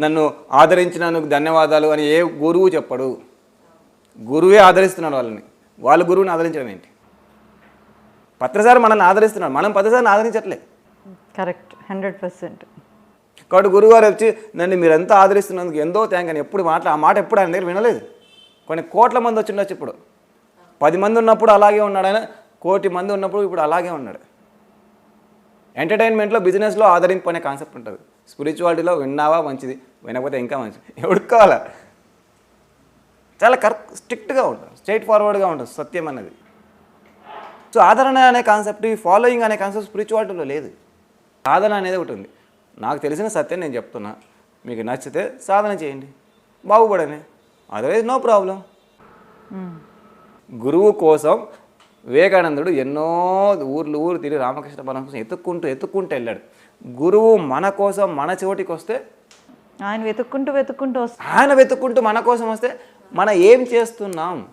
నన్ను ఆదరించినందుకు ధన్యవాదాలు అని ఏ గురువు చెప్పడు. గురువే ఆదరిస్తున్నాడు వాళ్ళని. వాళ్ళ గురువుని ఆదరించడం ఏంటి? పత్రసారి మనల్ని ఆదరిస్తున్నాడు. మనం పత్రసారిని ఆదరించట్లే. కరెక్ట్. Hundred percent. కాబట్టి గురువుగారు వచ్చి నన్ను మీరంతా ఆదరిస్తున్నందుకు ఎంతో థ్యాంక్ అని ఎప్పుడు మాట్లా ఆ మాట ఎప్పుడు ఆయన దగ్గర వినలేదు. కొన్ని కోట్ల మంది వచ్చి ఉండొచ్చు ఇప్పుడు. పది మంది ఉన్నప్పుడు అలాగే ఉన్నాడు ఆయన. కోటి మంది ఉన్నప్పుడు ఇప్పుడు అలాగే ఉన్నాడు. ఎంటర్టైన్మెంట్లో బిజినెస్లో ఆదరింపు అనే కాన్సెప్ట్ ఉంటుంది. స్పిరిచువాలిటీలో విన్నావా మంచిది వినకపోతే ఇంకా మంచిది. ఎవరికి కావాలా? చాలా కరెక్ట్ స్ట్రిక్ట్గా ఉంటుంది. స్ట్రైట్ ఫార్వర్డ్గా ఉంటుంది సత్యం అనేది సో ఆదరణ అనే కాన్సెప్ట్ ఈ ఫాలోయింగ్ అనే కాన్సెప్ట్ స్పిరిచువాలిటీలో లేదు. సాధన అనేది ఒకటి ఉంది. నాకు తెలిసిన సత్యం నేను చెప్తున్నా. మీకు నచ్చితే సాధన చేయండి. బాగుపడని అదర్వైజ్ నో ప్రాబ్లం గురువు కోసం వివేకానందుడు ఎన్నో ఊర్లు ఊరు తిరిగి రామకృష్ణ పరమహంస ఎత్తుక్కుంటూ ఎత్తుక్కుంటూ వెళ్ళాడు. గురువు మన కోసం మన చోటికి వస్తే ఆయన వెతుక్కుంటూ వెతుక్కుంటూ వస్తా ఆయన వెతుక్కుంటూ మన కోసం వస్తే మనం ఏం చేస్తున్నాం?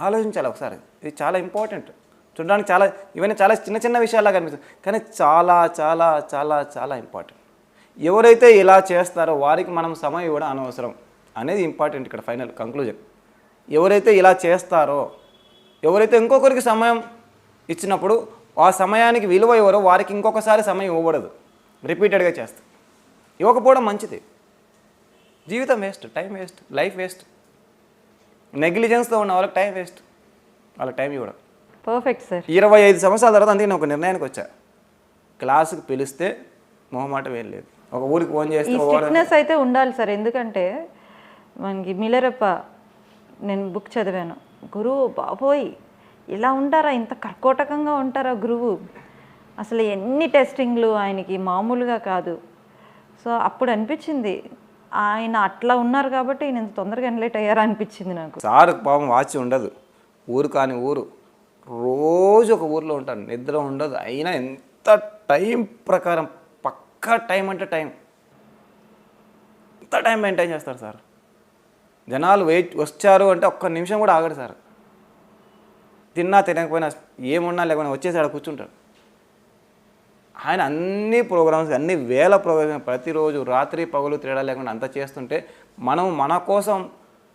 ఆలోచించాలి ఒకసారి. ఇది చాలా ఇంపార్టెంట్. చూడడానికి చాలా ఇవన్నీ చాలా చిన్న చిన్న విషయాలాగా కనిపిస్తుంది కానీ చాలా చాలా చాలా చాలా ఇంపార్టెంట్. ఎవరైతే ఇలా చేస్తారో వారికి మనం సమయం ఇవ్వడం అనవసరం. అనేది ఇంపార్టెంట్ ఇక్కడ ఫైనల్ కంక్లూజన్. ఎవరైతే ఇలా చేస్తారో ఎవరైతే ఇంకొకరికి సమయం ఇచ్చినప్పుడు ఆ సమయానికి విలువ ఎవరో వారికి ఇంకొకసారి సమయం ఇవ్వబడదు. రిపీటెడ్గా చేస్తారు ఇవ్వకపోవడం మంచిది. జీవితం waste time waste life waste. నెగ్లిజెన్స్తో ఉన్న వాళ్ళకి టైం వేస్ట్. వాళ్ళకి టైం ఇవ్వడం. Perfect sir. ఇరవై ఐదు సంవత్సరాల తర్వాత అందుకే నేను ఒక నిర్ణయానికి వచ్చా. క్లాసుకి పిలిస్తే మొహమాటం ఏం లేదు. ఒక ఊరికి ఫోన్ చేస్తే స్ట్రిక్ట్నెస్ అయితే ఉండాలి సార్. ఎందుకంటే మనకి మిలరప్ప నేను బుక్ చదివాను. గురువు బాబోయ్ ఇలా ఉంటారా? ఇంత కర్కోటకంగా ఉంటారా గురువు? అసలు ఎన్ని టెస్టింగ్లు ఆయనకి మామూలుగా కాదు. సో అప్పుడు అనిపించింది ఆయన అట్లా ఉన్నారు కాబట్టి ఈయన ఇంత తొందరగా ఎన్లైట్ అయ్యారా అనిపించింది నాకు. సార్ పాపం వాచి ఉండదు. ఊరు కాని ఊరు. రోజు ఒక ఊర్లో ఉంటాను. నిద్ర ఉండదు. అయినా ఎంత టైం ప్రకారం పక్కా టైం అంటే టైం. ఎంత టైం మెయింటైన్ చేస్తారు సార్? జనాలు వెయిట్ వచ్చారు అంటే ఒక్క నిమిషం కూడా ఆగడు సార్. తిన్నా తినకపోయినా ఏమున్నా లేకపోయినా వచ్చేసి ఆడ కూర్చుంటాడు ఆయన అన్ని ప్రోగ్రామ్స్ అన్ని వేల ప్రోగ్రామ్స్ ప్రతిరోజు రాత్రి పగలు తేడా లేకుండా అంతా చేస్తుంటే మనం మన కోసం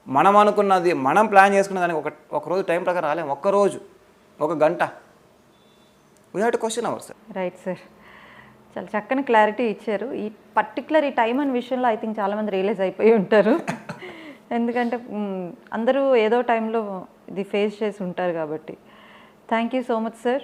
మనం అనుకున్నది మనం ప్లాన్ చేసుకున్న దానికి ఒక ఒకరోజు టైం ప్రకారం రాలేము. ఒక్కరోజు ఒక గంట. We have to question hour sir right sir చాలా చక్కని క్లారిటీ ఇచ్చారు. ఈ పర్టికులర్ ఈ టైం అనే విషయంలో ఐ థింక్ చాలామంది రియలైజ్ అయిపోయి ఉంటారు. ఎందుకంటే అందరూ ఏదో టైంలో ఇది ఫేస్ చేసి ఉంటారు కాబట్టి. Thank you so much sir